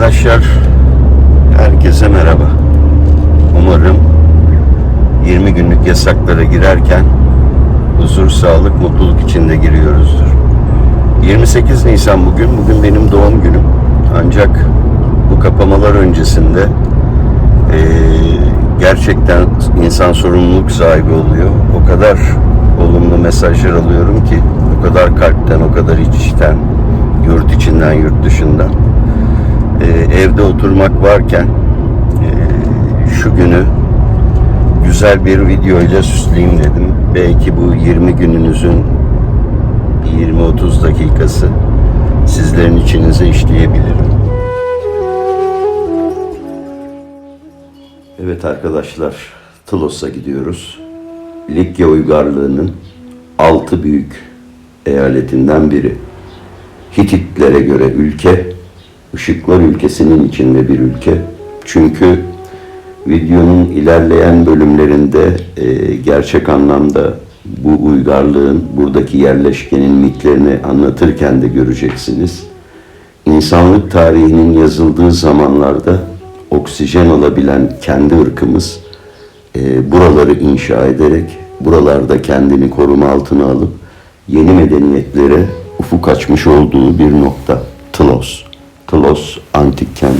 Arkadaşlar herkese merhaba. Umarım 20 günlük yasaklara girerken huzur, sağlık, mutluluk içinde giriyoruzdur. 28 Nisan bugün. Bugün benim doğum günüm. Ancak bu kapamalar öncesinde eee, gerçekten insan sorumluluk sahibi oluyor. O kadar olumlu mesajlar alıyorum ki o kadar kalpten, o kadar iç içten, yurt içinden, yurt dışından. Ee, evde oturmak varken ee, şu günü güzel bir video ile süsleyeyim dedim. Belki bu 20 gününüzün 20-30 dakikası sizlerin içinize işleyebilirim. Evet arkadaşlar, Tlos'a gidiyoruz. Likya uygarlığının altı büyük eyaletinden biri. Hititlere göre ülke, Işıklar ülkesinin içinde bir ülke. Çünkü videonun ilerleyen bölümlerinde e, gerçek anlamda bu uygarlığın, buradaki yerleşkenin mitlerini anlatırken de göreceksiniz. İnsanlık tarihinin yazıldığı zamanlarda oksijen alabilen kendi ırkımız e, buraları inşa ederek, buralarda kendini koruma altına alıp yeni medeniyetlere ufuk açmış olduğu bir nokta. Tlos. Tlos antik kent.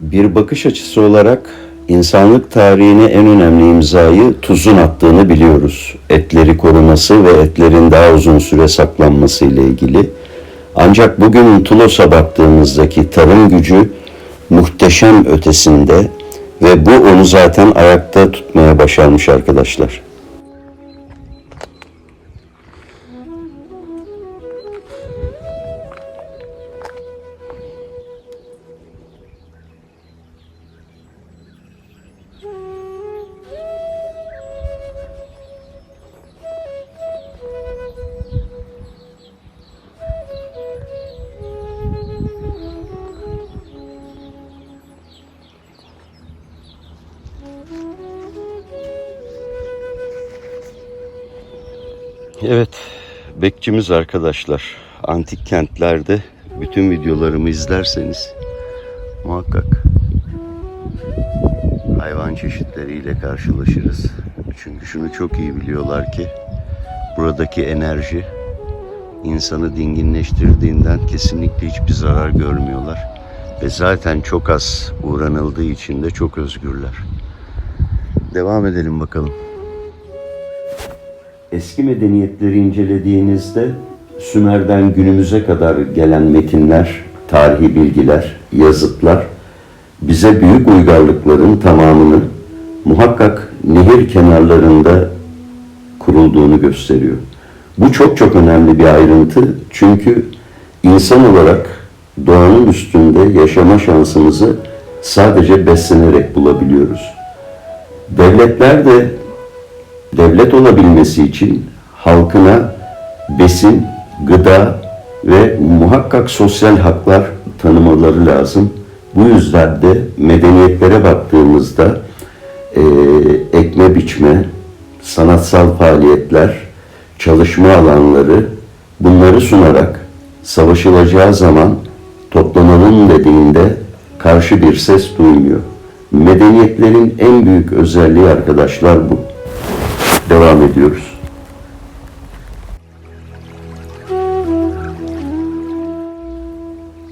Bir bakış açısı olarak insanlık tarihine en önemli imzayı tuzun attığını biliyoruz. Etleri koruması ve etlerin daha uzun süre saklanması ile ilgili. Ancak bugün Tulos'a baktığımızdaki tarım gücü muhteşem ötesinde ve bu onu zaten ayakta tutmaya başarmış arkadaşlar. Evet, bekçimiz arkadaşlar. Antik kentlerde bütün videolarımı izlerseniz muhakkak hayvan çeşitleriyle karşılaşırız. Çünkü şunu çok iyi biliyorlar ki buradaki enerji insanı dinginleştirdiğinden kesinlikle hiçbir zarar görmüyorlar. Ve zaten çok az uğranıldığı için de çok özgürler. Devam edelim bakalım. Eski medeniyetleri incelediğinizde Sümer'den günümüze kadar gelen metinler, tarihi bilgiler, yazıtlar bize büyük uygarlıkların tamamının muhakkak nehir kenarlarında kurulduğunu gösteriyor. Bu çok çok önemli bir ayrıntı çünkü insan olarak doğanın üstünde yaşama şansımızı sadece beslenerek bulabiliyoruz. Devletler de devlet olabilmesi için halkına besin, gıda ve muhakkak sosyal haklar tanımaları lazım. Bu yüzden de medeniyetlere baktığımızda eee, ekme biçme, sanatsal faaliyetler, çalışma alanları bunları sunarak savaşılacağı zaman toplanalım dediğinde karşı bir ses duymuyor. Medeniyetlerin en büyük özelliği arkadaşlar bu. Devam ediyoruz.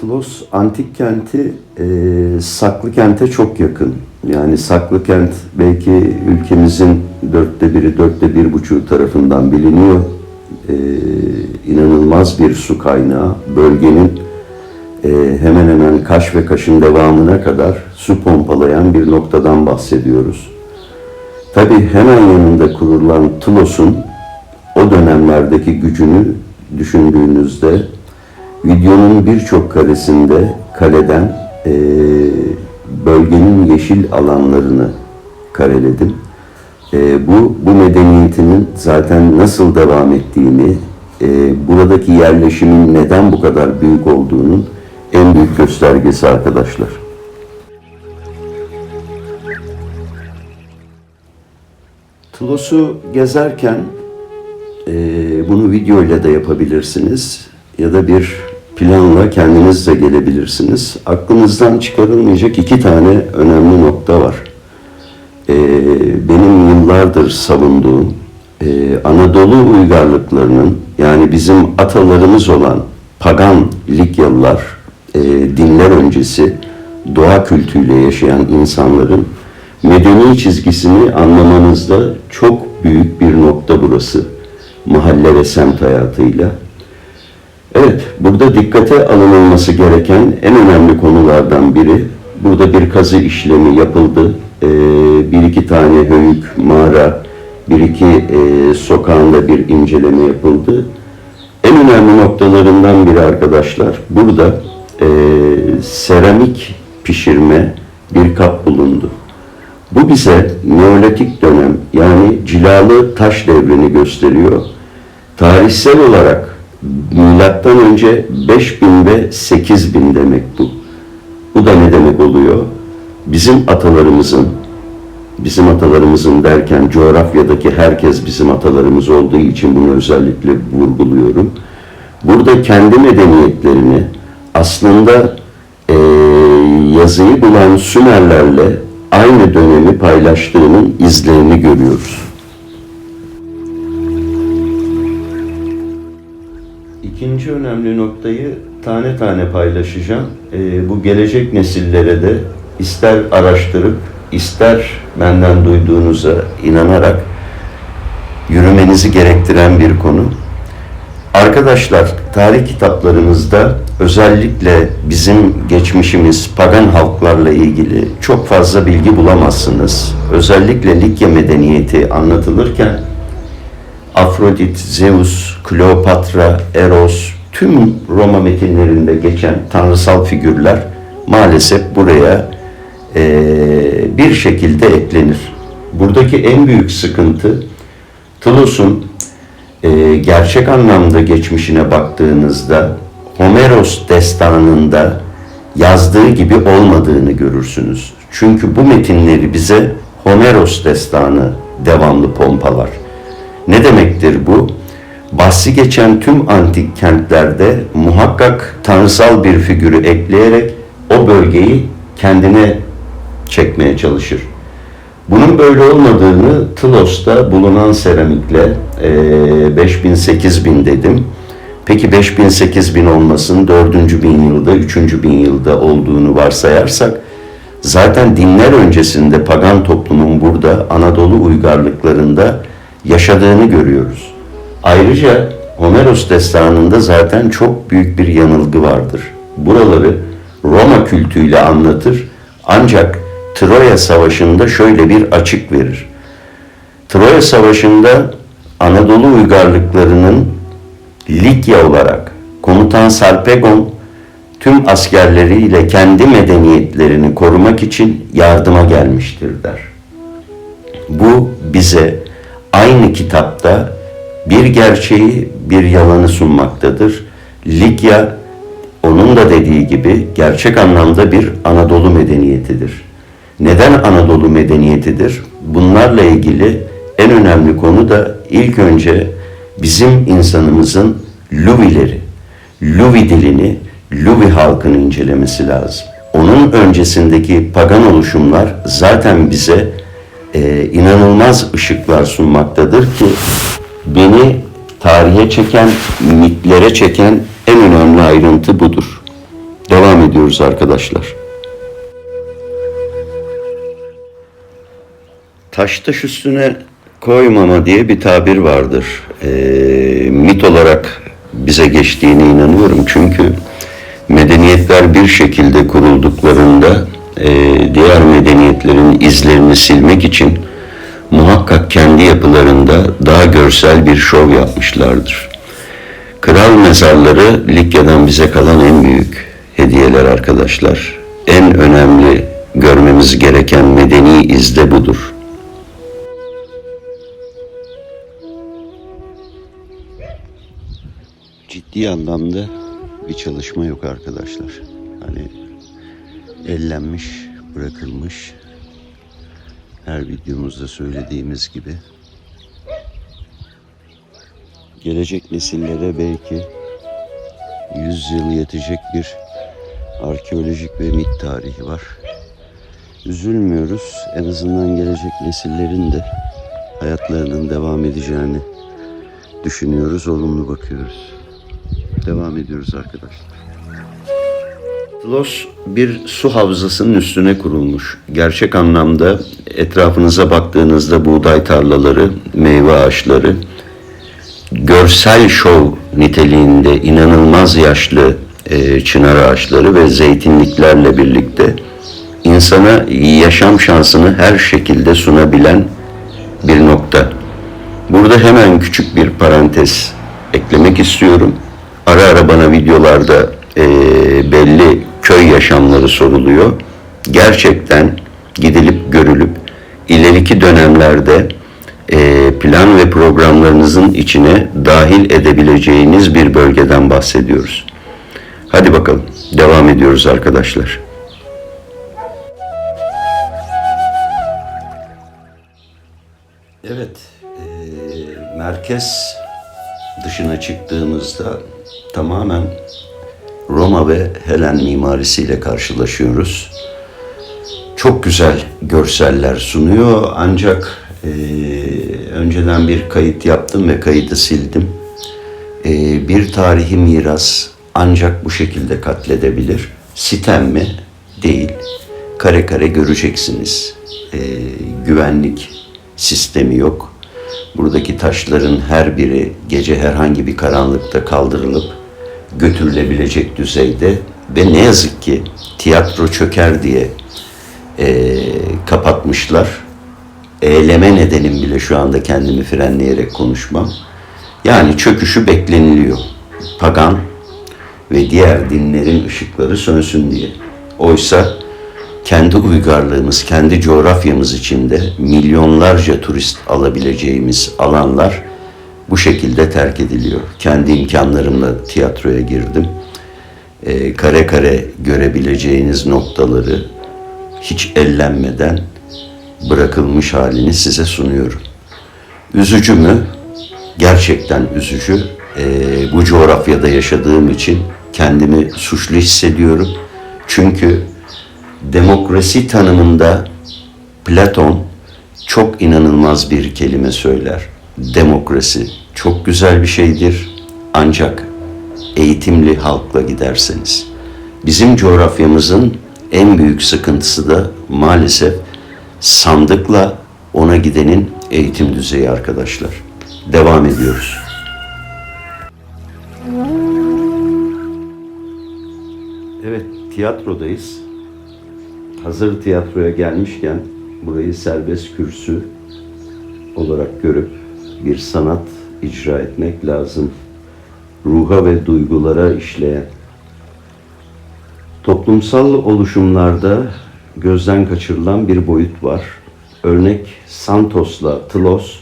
Tlos antik kenti e, Saklı kente çok yakın. Yani Saklı kent belki ülkemizin dörtte biri, dörtte bir buçuğu tarafından biliniyor. E, inanılmaz bir su kaynağı. Bölgenin e, hemen hemen Kaş ve Kaş'ın devamına kadar su pompalayan bir noktadan bahsediyoruz. Tabi hemen yanında kurulan Tlos'un o dönemlerdeki gücünü düşündüğünüzde videonun birçok karesinde kaleden eee, bölgenin yeşil alanlarını kareledim. Eee, bu, bu medeniyetinin zaten nasıl devam ettiğini, eee, buradaki yerleşimin neden bu kadar büyük olduğunun en büyük göstergesi arkadaşlar. Tlos'u gezerken e, bunu video ile de yapabilirsiniz ya da bir planla kendiniz de gelebilirsiniz. Aklınızdan çıkarılmayacak iki tane önemli nokta var. Ee, benim yıllardır savunduğum e, Anadolu uygarlıklarının yani bizim atalarımız olan pagan Likyalılar, e, dinler öncesi doğa kültüyle yaşayan insanların medeni çizgisini anlamanızda çok büyük bir nokta burası. Mahalle ve semt hayatıyla. Evet, burada dikkate alınılması gereken en önemli konulardan biri, burada bir kazı işlemi yapıldı. Ee, bir iki tane höyük, mağara, bir iki e, sokağında bir inceleme yapıldı. En önemli noktalarından biri arkadaşlar, burada e, seramik pişirme bir kap bulundu. Bu bize Neolitik dönem yani cilalı taş devrini gösteriyor. Tarihsel olarak milattan önce 5000 ve 8000 demek bu. Bu da ne demek oluyor? Bizim atalarımızın, bizim atalarımızın derken coğrafyadaki herkes bizim atalarımız olduğu için bunu özellikle vurguluyorum. Burada kendi medeniyetlerini aslında eee, yazıyı bulan Sümerlerle aynı dönemi paylaştığının izlerini görüyoruz. İkinci önemli noktayı tane tane paylaşacağım. Ee, bu gelecek nesillere de ister araştırıp ister benden duyduğunuza inanarak yürümenizi gerektiren bir konu. Arkadaşlar tarih kitaplarımızda özellikle bizim geçmişimiz pagan halklarla ilgili çok fazla bilgi bulamazsınız. Özellikle Likya medeniyeti anlatılırken Afrodit, Zeus, Kleopatra, Eros, tüm Roma metinlerinde geçen tanrısal figürler maalesef buraya eee, bir şekilde eklenir. Buradaki en büyük sıkıntı Tılos'un eee, gerçek anlamda geçmişine baktığınızda Homeros destanında yazdığı gibi olmadığını görürsünüz. Çünkü bu metinleri bize Homeros destanı devamlı pompalar. Ne demektir bu? Bahsi geçen tüm antik kentlerde muhakkak tanrısal bir figürü ekleyerek o bölgeyi kendine çekmeye çalışır. Bunun böyle olmadığını Tlos'ta bulunan seramikle e, 5000-8000 dedim. Peki 5000-8000 olmasın 4. bin yılda, 3. bin yılda olduğunu varsayarsak zaten dinler öncesinde pagan toplumun burada Anadolu uygarlıklarında yaşadığını görüyoruz. Ayrıca Homeros destanında zaten çok büyük bir yanılgı vardır. Buraları Roma kültüyle anlatır ancak Troya Savaşı'nda şöyle bir açık verir. Troya Savaşı'nda Anadolu uygarlıklarının Likya olarak komutan Sarpegon tüm askerleriyle kendi medeniyetlerini korumak için yardıma gelmiştir der. Bu bize aynı kitapta bir gerçeği bir yalanı sunmaktadır. Likya onun da dediği gibi gerçek anlamda bir Anadolu medeniyetidir. Neden Anadolu medeniyetidir? Bunlarla ilgili en önemli konu da ilk önce bizim insanımızın Luvileri, Luvi dilini, Luvi halkını incelemesi lazım. Onun öncesindeki pagan oluşumlar zaten bize e, inanılmaz ışıklar sunmaktadır ki beni tarihe çeken, mitlere çeken en önemli ayrıntı budur. Devam ediyoruz arkadaşlar. Taş taş üstüne koymama diye bir tabir vardır. E, mit olarak bize geçtiğine inanıyorum çünkü medeniyetler bir şekilde kurulduklarında e, diğer medeniyetlerin izlerini silmek için muhakkak kendi yapılarında daha görsel bir şov yapmışlardır. Kral mezarları Likya'dan bize kalan en büyük hediyeler arkadaşlar. En önemli görmemiz gereken medeni izde budur. Ciddi anlamda bir çalışma yok arkadaşlar. Hani ellenmiş, bırakılmış. Her videomuzda söylediğimiz gibi. Gelecek nesillere belki 100 yıl yetecek bir arkeolojik ve mit tarihi var. Üzülmüyoruz. En azından gelecek nesillerin de hayatlarının devam edeceğini düşünüyoruz, olumlu bakıyoruz. Devam ediyoruz arkadaşlar. Tlos bir su havzasının üstüne kurulmuş. Gerçek anlamda etrafınıza baktığınızda buğday tarlaları, meyve ağaçları, görsel şov niteliğinde inanılmaz yaşlı e, çınar ağaçları ve zeytinliklerle birlikte insana yaşam şansını her şekilde sunabilen bir nokta. Burada hemen küçük bir parantez eklemek istiyorum. Ara ara bana videolarda e, belli köy yaşamları soruluyor. Gerçekten gidilip görülüp ileriki dönemlerde e, plan ve programlarınızın içine dahil edebileceğiniz bir bölgeden bahsediyoruz. Hadi bakalım devam ediyoruz arkadaşlar. Evet, e, merkez dışına çıktığımızda tamamen Roma ve Helen mimarisiyle karşılaşıyoruz. Çok güzel görseller sunuyor ancak e, önceden bir kayıt yaptım ve kayıtı sildim. E, bir tarihi miras ancak bu şekilde katledebilir. Sitem mi? Değil. Kare kare göreceksiniz. E, güvenlik sistemi yok. Buradaki taşların her biri gece herhangi bir karanlıkta kaldırılıp götürülebilecek düzeyde ve ne yazık ki tiyatro çöker diye e, kapatmışlar. Eyleme nedenim bile şu anda kendimi frenleyerek konuşmam. Yani çöküşü bekleniliyor. Pagan ve diğer dinlerin ışıkları sönsün diye. Oysa kendi uygarlığımız, kendi coğrafyamız içinde milyonlarca turist alabileceğimiz alanlar bu şekilde terk ediliyor. Kendi imkanlarımla tiyatroya girdim. Ee, kare kare görebileceğiniz noktaları hiç ellenmeden bırakılmış halini size sunuyorum. Üzücü mü? Gerçekten üzücü. Ee, bu coğrafyada yaşadığım için kendimi suçlu hissediyorum. Çünkü demokrasi tanımında Platon çok inanılmaz bir kelime söyler. Demokrasi çok güzel bir şeydir ancak eğitimli halkla giderseniz. Bizim coğrafyamızın en büyük sıkıntısı da maalesef sandıkla ona gidenin eğitim düzeyi arkadaşlar. Devam ediyoruz. Evet, tiyatrodayız. Hazır tiyatroya gelmişken burayı serbest kürsü olarak görüp bir sanat icra etmek lazım. Ruha ve duygulara işleyen. Toplumsal oluşumlarda gözden kaçırılan bir boyut var. Örnek Santos'la Tlos,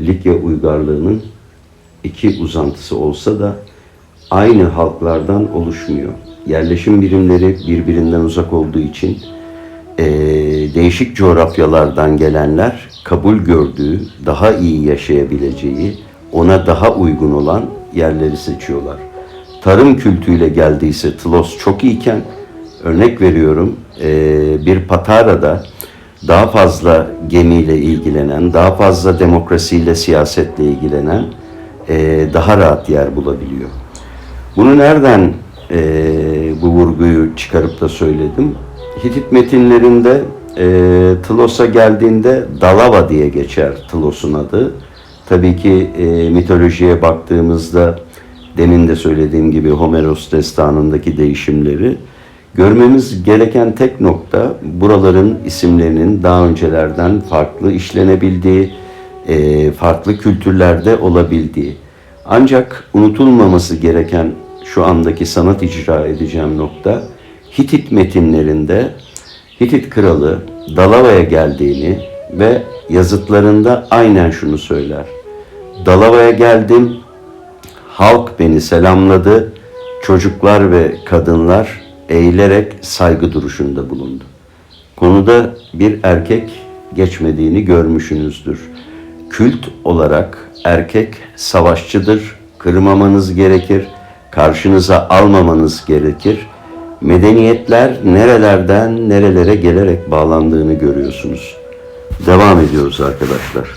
Likya uygarlığının iki uzantısı olsa da aynı halklardan oluşmuyor. Yerleşim birimleri birbirinden uzak olduğu için eee, değişik coğrafyalardan gelenler kabul gördüğü, daha iyi yaşayabileceği, ona daha uygun olan yerleri seçiyorlar. Tarım kültüyle geldiyse Tlos çok iyiken, örnek veriyorum eee, bir Patara'da daha fazla gemiyle ilgilenen, daha fazla demokrasiyle, siyasetle ilgilenen eee, daha rahat yer bulabiliyor. Bunu nereden eee, bu vurguyu çıkarıp da söyledim? Hitit metinlerinde eee Tlos'a geldiğinde Dalava diye geçer Tlos'un adı. Tabii ki eee, mitolojiye baktığımızda demin de söylediğim gibi Homeros destanındaki değişimleri görmemiz gereken tek nokta buraların isimlerinin daha öncelerden farklı işlenebildiği, eee, farklı kültürlerde olabildiği. Ancak unutulmaması gereken şu andaki sanat icra edeceğim nokta Hitit metinlerinde Hitit kralı Dalava'ya geldiğini ve yazıtlarında aynen şunu söyler. Dalava'ya geldim, halk beni selamladı, çocuklar ve kadınlar eğilerek saygı duruşunda bulundu. Konuda bir erkek geçmediğini görmüşsünüzdür. Kült olarak erkek savaşçıdır, kırmamanız gerekir, karşınıza almamanız gerekir. Medeniyetler nerelerden nerelere gelerek bağlandığını görüyorsunuz. Devam ediyoruz arkadaşlar.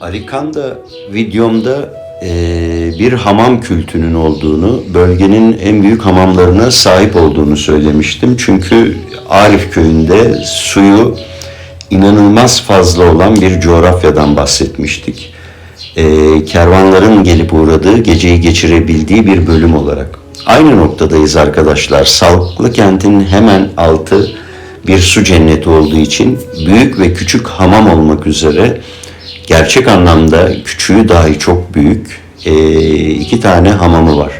Alicanda videomda eee, bir hamam kültünün olduğunu, bölgenin en büyük hamamlarına sahip olduğunu söylemiştim. Çünkü Arif köyünde suyu inanılmaz fazla olan bir coğrafyadan bahsetmiştik. Eee, kervanların gelip uğradığı, geceyi geçirebildiği bir bölüm olarak. Aynı noktadayız arkadaşlar. Sağlıklı kentin hemen altı bir su cenneti olduğu için büyük ve küçük hamam olmak üzere gerçek anlamda küçüğü dahi çok büyük eee, iki tane hamamı var.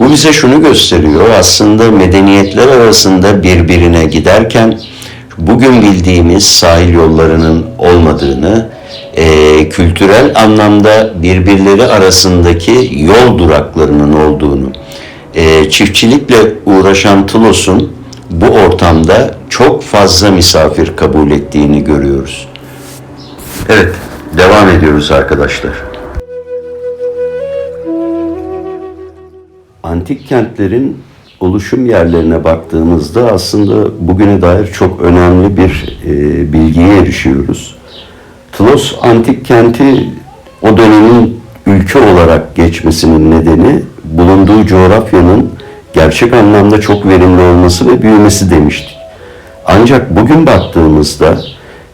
Bu bize şunu gösteriyor. Aslında medeniyetler arasında birbirine giderken bugün bildiğimiz sahil yollarının olmadığını, eee, kültürel anlamda birbirleri arasındaki yol duraklarının olduğunu, eee, çiftçilikle uğraşan Tulos'un bu ortamda çok fazla misafir kabul ettiğini görüyoruz. Evet, devam ediyoruz arkadaşlar. Antik kentlerin oluşum yerlerine baktığımızda aslında bugüne dair çok önemli bir e, bilgiye erişiyoruz. Tlos antik kenti o dönemin ülke olarak geçmesinin nedeni bulunduğu coğrafyanın gerçek anlamda çok verimli olması ve büyümesi demiştik. Ancak bugün baktığımızda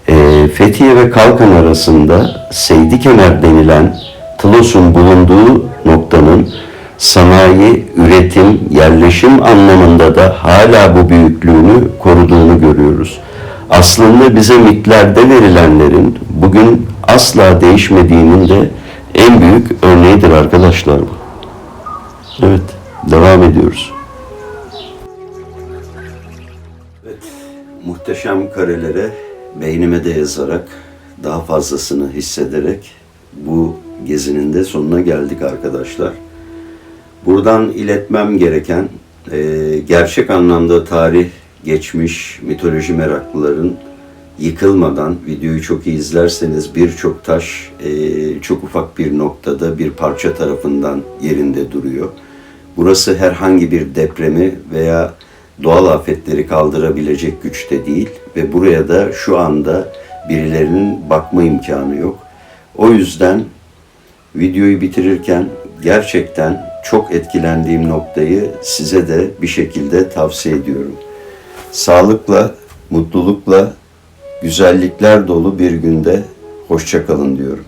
e, Fethiye ve Kalkan arasında Seydi Kemer denilen Tlos'un bulunduğu noktanın sanayi, üretim, yerleşim anlamında da hala bu büyüklüğünü koruduğunu görüyoruz. Aslında bize mitlerde verilenlerin bugün asla değişmediğinin de en büyük örneğidir arkadaşlar. Evet, devam ediyoruz. Evet, muhteşem karelere beynime de yazarak daha fazlasını hissederek bu gezinin de sonuna geldik arkadaşlar. Buradan iletmem gereken e, gerçek anlamda tarih, geçmiş, mitoloji meraklıların yıkılmadan videoyu çok iyi izlerseniz birçok taş e, çok ufak bir noktada bir parça tarafından yerinde duruyor. Burası herhangi bir depremi veya doğal afetleri kaldırabilecek güçte değil ve buraya da şu anda birilerinin bakma imkanı yok. O yüzden videoyu bitirirken gerçekten çok etkilendiğim noktayı size de bir şekilde tavsiye ediyorum. Sağlıkla, mutlulukla, güzellikler dolu bir günde hoşça kalın diyorum.